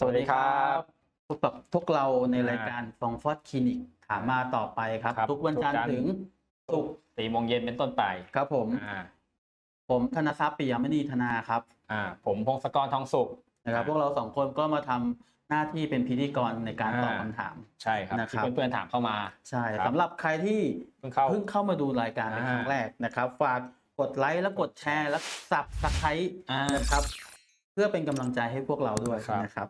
สวัสดีครับพบกับพวกเราในรายการฟองฟอดคลินิกถามมาต่อไปครับครับทุกวันจันททุกจันทร์ร์ถึงศุกร์สี่โมงเย็นเป็นต้นไป ครับผมอ่าผมธนทรัพย์ปิยมณีธนาครับ อ่า ผมพงศกรทองสุขนะครับ พวกเราสองคนก็มาทำหน้าที่เป็นพิธีกรในการตอบอ่าคำถาม ใช่ครับนะครับที่เพื่อนๆถามเข้ามา ใช่ครับสำหรับใครที่เพิ่งเข้าเพิ่งเข้ามาดูรายการเป็นครั้งอ่าแรกนะครับ ฝากกดไลค์แล้วกดแชร์แล้วสับสไครต์อ่านะครับ เพื่อเป็นกำลังใจให้พวกเราด้วยครับนะครับ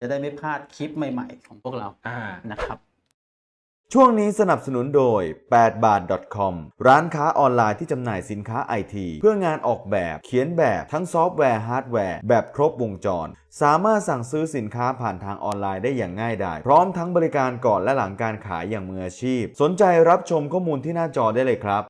จะได้ไม่พลาดคลิปใหม่ ๆ ของพวกเราอ่า นะครับ ช่วงนี้สนับสนุนโดย 8 บาท .com ร้านค้าออนไลน์ที่จำหน่ายสินค้าไอทีเพื่องานออกแบบ เขียนแบบทั้งซอฟต์แวร์ฮาร์ดแวร์ แบบครบวงจร สามารถสั่งซื้อสินค้าผ่านทางออนไลน์ได้อย่างง่ายดาย พร้อมทั้งบริการก่อนและหลังการขายอย่างมืออาชีพ สนใจรับชมข้อมูลที่หน้าจอได้เลยครับ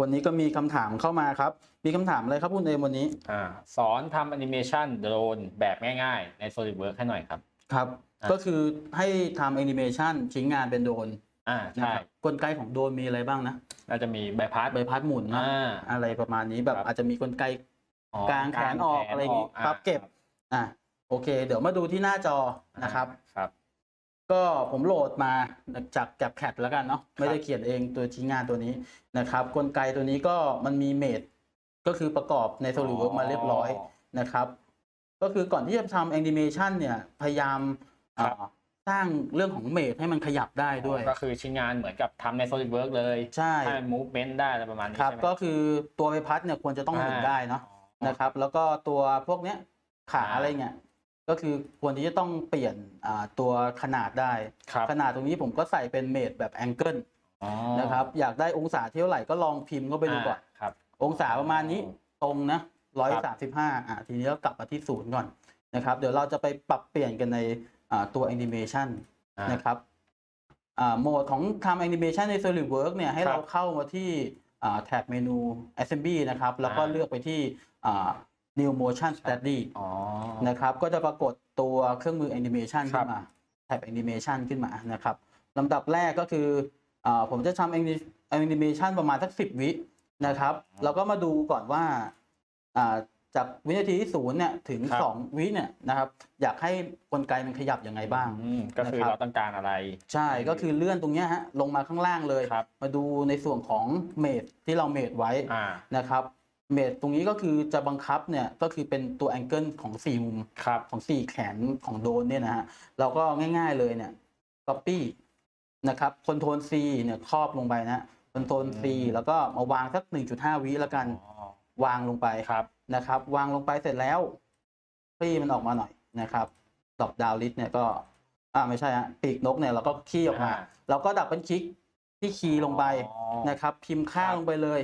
วันนี้ก็มีคำถามเข้ามาครับ มีคำถามอะไรครับคุณเอมวันนี้ อ่าสอนทำแอนิเมชันโดรนแบบง่ายๆ ใน SolidWorks ให้หน่อยครับ ครับ อะ ก็คือให้ทำแอนิเมชันชิ้นงานเป็นโดรนอ่านะใช่ครับกลไกของโดรนมีอะไรบ้างนะน่าจะมีใบพัดใบพัดหมุนนะอ่า อะไรประมาณนี้แบบครับ อาจจะมีกลไก อ๋อกางแขนออกอะไรอย่างงี้าปั๊บเก็บ อะโอเค เดี๋ยวมาดูที่หน้าจอนะครับ ครับ ก็ผมโหลดมาจากแก b แคทแล้วกันเนาะไม่ได้เขียนเองตัวชิ้นงานตัวนี้นะครับ กลไกตัวนี้ก็มันมีเมดก็คือประกอบใน SolidWorks มาเรียบร้อยนะครับ ก็คือก่อนที่จะทำแอนิเมชันเนี่ยพยายามครับอ่าสร้างเรื่องของเมดให้มันขยับได้ด้วย ก็คือชิ้นงานเหมือนกับทำใน SolidWorks เลย ใช่ให้ movement ได้อะไรประมาณนี้ครับใช่ไหมก็คือตัวใบพัดเนี่ยควรจะต้องหมุนอ่าได้เนาะนะครับ แล้วก็ตัวพวกเนี้ยขาอ่าอะไรเงี้ย ก็คือควรที่จะต้องเปลี่ยนอ่าตัวขนาดได้ครับขนาดตรงนี้ผมก็ใส่เป็นเมดแบบแองเกิลอ๋อนะครับอยากได้องศาเท่าไหร่ก็ลองพิมพ์เข้าไปดูก่อนาครับองศาประมาณนี้ตรงนะร้อยสามสิบห้าอะทีนี้ก็กลับมาที่ศูนย์ก่อนนะครับ เดี๋ยวเราจะไปปรับเปลี่ยนกันในอ่าตัวแอนิเมชันอ่านะครับอ่าโหมดของทำแอนิเมชันใน SolidWorks เนี่ยให้ครับเราเข้ามาที่อ่าแท็บเมนู Assembly นะครับ แล้วก็อ่าเลือกไปที่อ่า New Motion Study อ๋อ นะครับ ก็จะปรากฏตัวเครื่องมือแอนิเมชันครัขึ้บ นมาแท็บแอนิเมชันขึ้นมานะครับลำดับแรกก็คืออาผมจะทำแอนิเมชันประมาณสักสิบวินะครับเราก็มาดูก่อนว่าอ่าจากวินาทีที่ศูนย์เนี่ยถึงครับ สองวิเนี่ยนะครับ อยากให้กลไกมันขยับยังไงบ้าง อืมก็คือนะครับ เราต้องการอะไร ใช่ก็คือเลื่อนตรงเนี้ยฮะลงมาข้างล่างเลย ครับ มาดูในส่วนของเมดที่เราเมดไว้ อ่า นะครับ เมดตรงนี้ก็คือจะบังคับเนี่ยก็คือเป็นตัวแองเกิลของสี่มุมครับของสี่แขนของโดรนเนี่ยนะฮะเราก็ง่ายๆเลยเนี่ย copy นะครับคอนโทรล C เนี่ยครอบลงไปนะคอนโทรล C แล้วก็มาวางสัก 1.5 วิแล้วกันอ๋อวางลงไปครับนะครับ วางลงไปเสร็จแล้วคลี่มันออกมาหน่อยนะครับดอกดาวลิสเนี่ยก็อ่าไม่ใช่ฮะปีกนกเนี่ยเราก็ขี้ออกมาอ่าเราก็ดับเบิลคลิกที่คีย์ลงไปอ๋อนะครับ พิมพ์ค่าครับลงไปเลย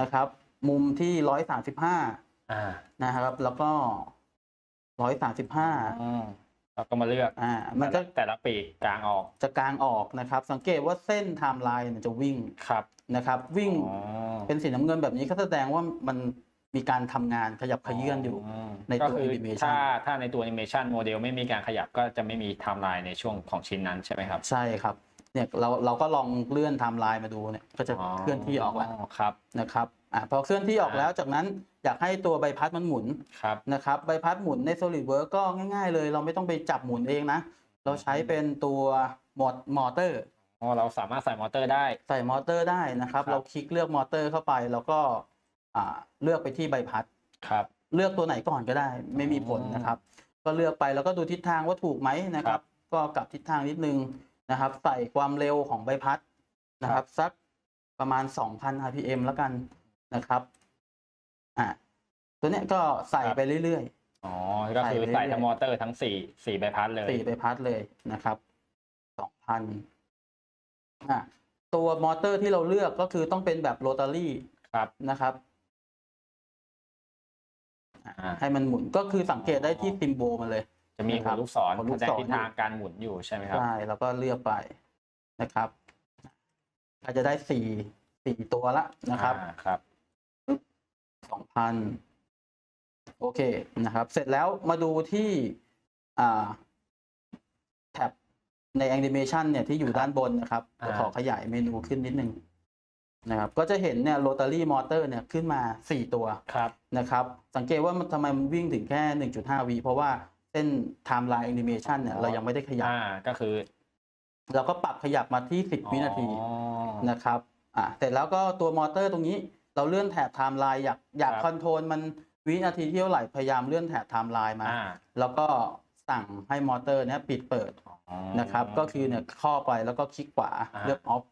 นะครับ มุมที่ร้อยสามสิบห้าอ่านะครับ แล้วก็ร้อยสามสิบห้าอืมเราก็มาเลือกอ่า มันก็แต่ละปีกกลางออกจะกลางออกนะครับ สังเกตว่าเส้นไทม์ไลน์มันจะวิ่งครับนะครับ วิ่งอ๋อเป็นสีน้ำเงินแบบนี้ก็แสดงว่ามันมีการทำงานขยับขยื่นอยู่มในตัวก็คือ animation ถ้าถ้าในตัวแอนิเมชันโมเดลไม่มีการขยับก็จะไม่มีไทม์ไลน์ในช่วงของชิ้นนั้นใช่ไหมครับ ใช่ครับ เนี่ยเราเราก็ลองเลื่อนไทม์ไลน์มาดูเนี่ยก็จะเคลื่อนที่ออกแล้วครับนะครับอ่าพอเคลื่อนที่ออกแล้วจากนั้นอยากให้ตัวใบพัดมันหมุนครับนะครับใบพัดหมุนใน SolidWorks ก็ง่ายๆ เลย เราไม่ต้องไปจับหมุนเองนะ เราใช้เป็นตัวมอมอเตอร์อ๋อเราสามารถใส่มอเตอร์ได้ ใส่มอเตอร์ได้นะครับครับเราคลิกเลือกมอเตอร์เข้าไป แล้วก็อ่าเลือกไปที่ใบพัดครับ เลือกตัวไหนก่อนก็ได้ ไม่มีผลอ๋อนะครับ ก็เลือกไปแล้วก็ดูทิศทางว่าถูกไหมนะคครัรับบก็กลับทิศทางนิดนึง นะครับ ใส่ความเร็วของใบพัดนะคครัรับบสักประมาณ 2,000 rpm แล้วกันนะครับอ่าตัวเนี้ยก็ใส่ไปเรื่อยๆอ๋อก็คือใส่ใส่ไปเรื่อยๆทั้งมอเตอร์ทั้งสี่สี่ใบพัดเลยสี่ใบพัดเลยนะครับสองพันอะตัวมอเตอร์ที่เราเลือกก็คือต้องเป็นแบบโรตารี่ครับนะครับอะอ่าให้มันหมุนก็คือสังเกตได้ที่ซิมโบลมันเลย จะมีนะคหัรัวบลูกศรหัวลูกแสดศงร ทิศทางการหมุนอยู่ใช่ไหมครับ ใช่แล้วก็เลือกไปนะครับอาจจะได้สี่สี่ตัวละนะครับอ่าครับสองพันโอเคนะครับ เสร็จแล้วมาดูที่อ่าแท็บในแอนิเมชันเนี่ยที่อยู่ด้านบนนะครับอ่าขอขยายเมนูขึ้นนิดนึงนะครับ ก็จะเห็นเนี่ยโรตารี่มอเตอร์เนี่ยขึ้นมา4ตัว ครับ นะครับสังเกตว่ามันทำไมมันวิ่งถึงแค่ 1.5วิเพราะว่าเส้น timeline animation เนี่ยเรายังไม่ได้ขยับอ่าก็คือ เราก็ปรับขยับมาที่ 10 วินาทีอ๋อนะครับอ่าเสร็จแล้วก็ตัวมอเตอร์ตรงนี้ เราเลื่อนแถบไทม์ไลน์อยากอยากครับคอนโทรลมันวินาทีที่เท่าไหร่พยายามเลื่อนแถบไทม์ไลน์มาอ่าแล้วก็สั่งให้มอเตอร์เนี้ยปิดเปิดอ๋อนะครับ ก็คือเนี่ยข้อไปแล้วก็คลิกขวาอ่าเลือกออฟ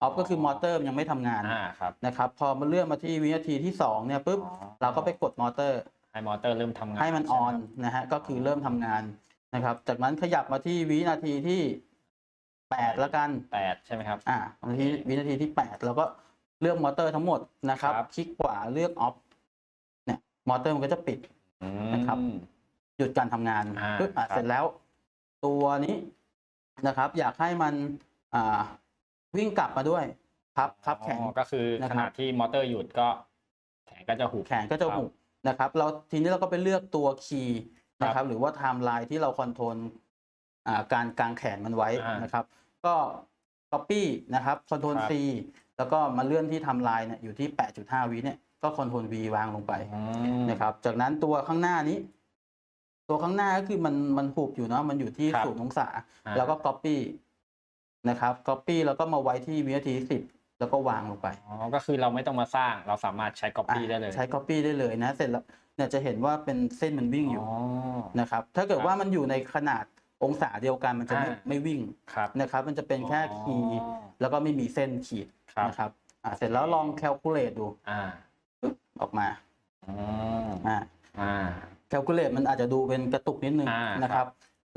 ออฟก็คือมอเตอร์มันยังไม่ทำงานอ่าครับนะครับ พอมันเลื่อนมาที่วินาทีที่สองเนี่ยปุ๊บอ๋อเราก็ไปกดมอเตอร์ ให้มอเตอร์เริ่มทำงาน ให้มันออนใช่ไหนะฮะก็คือเริ่มทำงานนะครับ จากนั้นขยับมาที่วินาทีที่แปดแล้วกันแปดใช่ไหมครับ อ่าวินาทีวินาทีที่แปดเราก็เลือกมอเตอร์ทั้งหมดนะครับครับคลิกขวาเลือกออฟเนี่ย มอเตอร์มันก็จะปิดอืมนะครับ หยุดการทำงานอ่าปึ๊บอะครับเสร็จแล้ว ตัวนี้นะครับ อยากให้มันอ่าวิ่งกลับมาด้วยพับพับแข็งอ๋อก็คือนะขครับณะที่มอเตอร์หยุดก็ แขนก็จะหุบแขนก็จะหุบ นะครับเราทีนี้เราก็ไปเลือกตัวคีย์นะครับหรือว่าไทม์ไลน์ที่เราคอนโทรลอ่าการกางแขนมันไว้อ่านนะครับ ก็ Copy นะครับคอนโทรลครับ C แล้วก็มาเลื่อนที่ไทม์ไลน์เนี่ยอยู่ที่ 8.5 วิเนี่ยก็คอนโทรล V วางลงไปอืมนะครับ จากนั้นตัวข้างหน้านี้ ตัวข้างหน้าก็คือมันมันหุบอยู่เนาะมันอยู่ที่ครับศูนย์องศาอ่าแล้วก็ Copy นะครับ Copy แล้วก็มาไว้ที่วินาทีสิบ แล้วก็วางลงไปอ๋อก็คือเราไม่ต้องมาสร้างเราสามารถใช้ copy อะได้เลย ใช้ Copy ได้เลยนะ เสร็จแล้วเนี่ยจะเห็นว่าเป็นเส้นมันวิ่งอยู่อ๋อนะครับถ้าเกิดครับว่ามันอยู่ในขนาดองศาเดียวกันมันจะไม่อ่าไม่วิ่งครับนะครับ มันจะเป็นแค่คีย์อ๋อแล้วก็ไม่มีเส้นขีดครับนะครับอะเสร็จแล้วลอง calculate ดูอ่าออกมาอืมอ่าอ่า calculate มันอาจจะดูเป็นกระตุกนิดนึงอ่านะครับ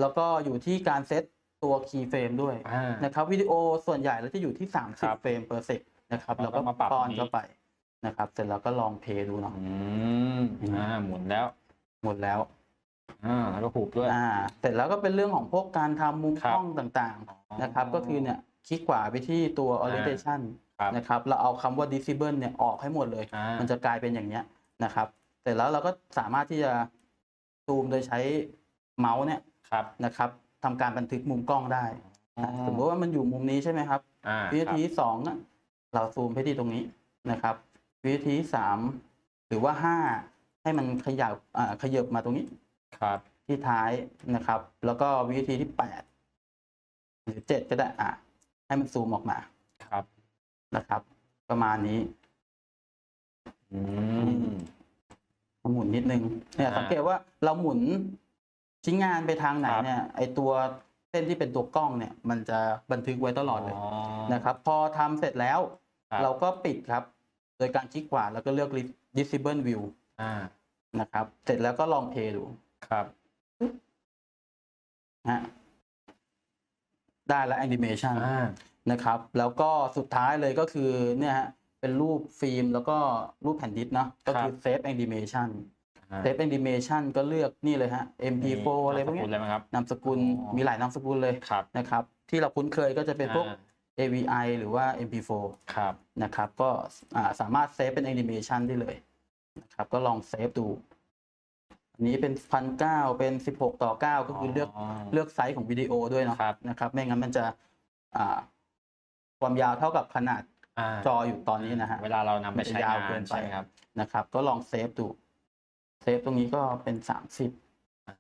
แล้วก็อยู่ที่การเซต ตัว key frame ด้วยอ่า นะครับวิดีโอส่วนใหญ่แล้วจะอยู่ที่ ครับ30 เฟรม per sec นะครับแล้แล้ววก็ก็มาปรับป้อนตรงนี้ เข้าไปนะครับเสร็จแล้วก็ลองเพลย์ดูเนาะอืมอ่าหมุนแล้วหมดแล้ว อ่าแล้วก็หุบด้วย อ่าเสร็จแล้วก็เป็นเรื่องของพวกการทำมุมครักบล้องต่างๆนะครับก็คือเนี่ยคลิกขวาไปที่ตัว orientation ครับนะครับเราเอาคำว่า disable เนี่ยออกให้หมดเลย อ่ามันจะกลายเป็นอย่างเนี้ยนะครับ เสร็จแล้วเราก็สามารถที่จะซูมโดยใช้เมาส์เนี่ยครับนะครับ ทำการบันทึกมุมกล้องได้อ๋อสมมติว่ามันอยู่มุมนี้ใช่ไหมครับอ่าวิธีที่สองอะเราซูมไปที่ตรงนี้นะครับ วิธีที่สามหรือว่าห้าให้มันขยับอ่าขยับมาตรงนี้ครับที่ท้ายนะครับ แล้วก็วิธีที่แปดหรือเจ็ดก็ได้อะ ให้มันซูมออกมาครับนะครับ ประมาณนี้อืมหมุนนิดนึงเนี่ยอ่าสังเกตว่าเราหมุน ชิ้นงานไปทางไหนครับ เนี่ยไอตัวเส้นที่เป็นตัวกล้องเนี่ย มันจะบันทึกไว้ตลอดเลยนะครับ พอทำเสร็จแล้ว ครับ เราก็ปิดครับ โดยการคลิกขวาแล้วก็เลือก disable view อ่านะครับ เสร็จแล้วก็ลองเพลย์ดูครับฮะได้แล้ว animation อ่านะครับ แล้วก็สุดท้ายเลยก็คือเนี่ยฮะเป็นรูปฟิล์มแล้วก็รูปแผ่นดิสเนาะก็คือ save animation save animation ก็เลือกนี่เลยฮะ mp4 อะไรพวกเนี้นามสยเลยไหมครับนามสกุลอ๋อมีหลายนามสกุลเลยครับนะครับ ที่เราคุ้นเคยก็จะเป็นพวกอ่า AVI หรือว่า mp4 ครับนะครับ ก็อ่าสามารถเซฟเป็นแอนิเมชันได้เลยนะครับ ก็ลองเซฟดู อันนี้เป็นพันเก้าเป็นสิบหกต่อเก้าก็คือเลือกเลือกไซส์ของวิดีโอด้วยเนาะครับนะครับ ไม่งั้นมันจะอ่าความยาวเท่ากับขนาดาจออยู่ตอนนี้นะฮะ เวลาเรานำไปใช้มันจะยาวงาเกินนไปใช่ไหมครับนะครับ ก็ลองเซฟดูเซ ฟตรงนี้ก็เป็นสามสิบอ่า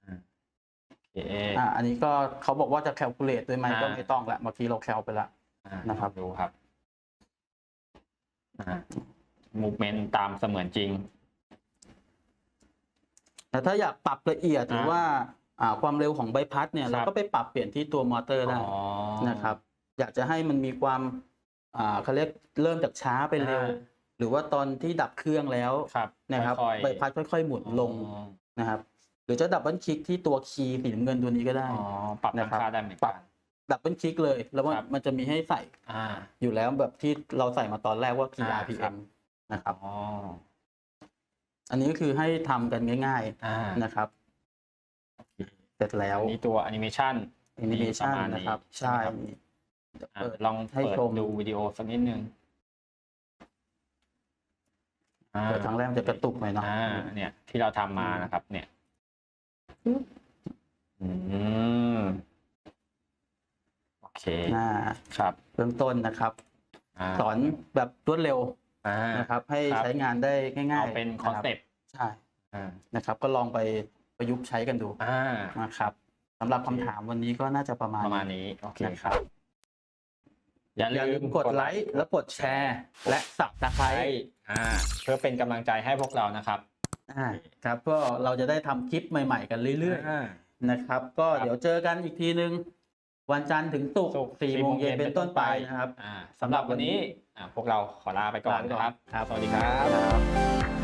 โอเคอ่าอันนี้ก็เขาบอกว่าจะแคลคูลเลตด้วยไหมอ่าก็ไม่ต้องละเมื่อกี้เราแคลไปละอ่านะครับดูครับอ่ามูเมนต์ตามเสมือนจริง แต่ถ้าอยากปรับละเอียดหรือว่าอ่าความเร็วของใบพัดเนี่ยครับเราก็ไปปรับเปลี่ยนที่ตัวมอเตอร์ได้อ๋อนะครับ อยากจะให้มันมีความอ่าเขาเรียกเริ่มจากช้าไปเร็วอ่า หรือว่าตอนที่ดับเครื่องแล้วครับนะครับค่อยๆใบพัดค่อย ๆ หมุนลงอ๋อนะครับ หรือจะดับเบิลคลิกที่ตัวคีย์สีน้ำเงินตัวนี้ก็ได้อ๋อปรับนะครับราคาได้เหมือนปรักับนดับเบิลคลิกเลย แล้วมันครับมันจะมีให้ใส่อ่าอยู่แล้วแบบที่เราใส่มาตอนแรกว่ากี่อ่าครั RPM บนะครับอ๋ออันนี้ก็คือให้ทำกันง่ายอ่าๆนะครับเสร็จแล้วอันนี้ตัวแอนิเมชันแอนิเมชันประมาณนี้นะครับ ใช่ใช่ไหมครับอะเปิดลองให้เปิดชมดูวิดีโอสักนิดนึงอ่า เปิดครั้งแรกมันจะกระตุกหน่อยเนาะอ่าเนี่ยที่เราทำมานะครับ เนี่ยอืมโอเคอ่าครับเบื้องต้นนะครับาสอนแบบรวดเร็วอ่า นะครับ ให้ครับ ใช้งานได้ง่ายๆเอาเป็นคอนเซปต์ใช่อ่านะครับ ก็ลองไปประยุกต์ใช้กันดูอ่านะครับสำหรับคำถามวันนี้ก็น่าจะประมาณประมาณนี้ โอเคนะคครัรับบ อย่าอย่าลืลืมมกดไลค์แล้วกดแชร์ และสับตะไคร้ใช้อ่าเพื่อเป็นกำลังใจให้พวกเรานะครับอ่าครับก็เราจะได้ทำคลิปใหม่ๆกันเรื่อยา ๆนะครับ ก็เดี๋ยวเจอกันอีกทีนึง วันจันทร์ถึงศุกร์ศุกร์สี่โมงเย็นเป็นต้นไปนะครับ อ่าสำหรับวันนี้อ่าพวกเราขอลาไปก่อนนะครับ ครับ สวัสดีครับครับ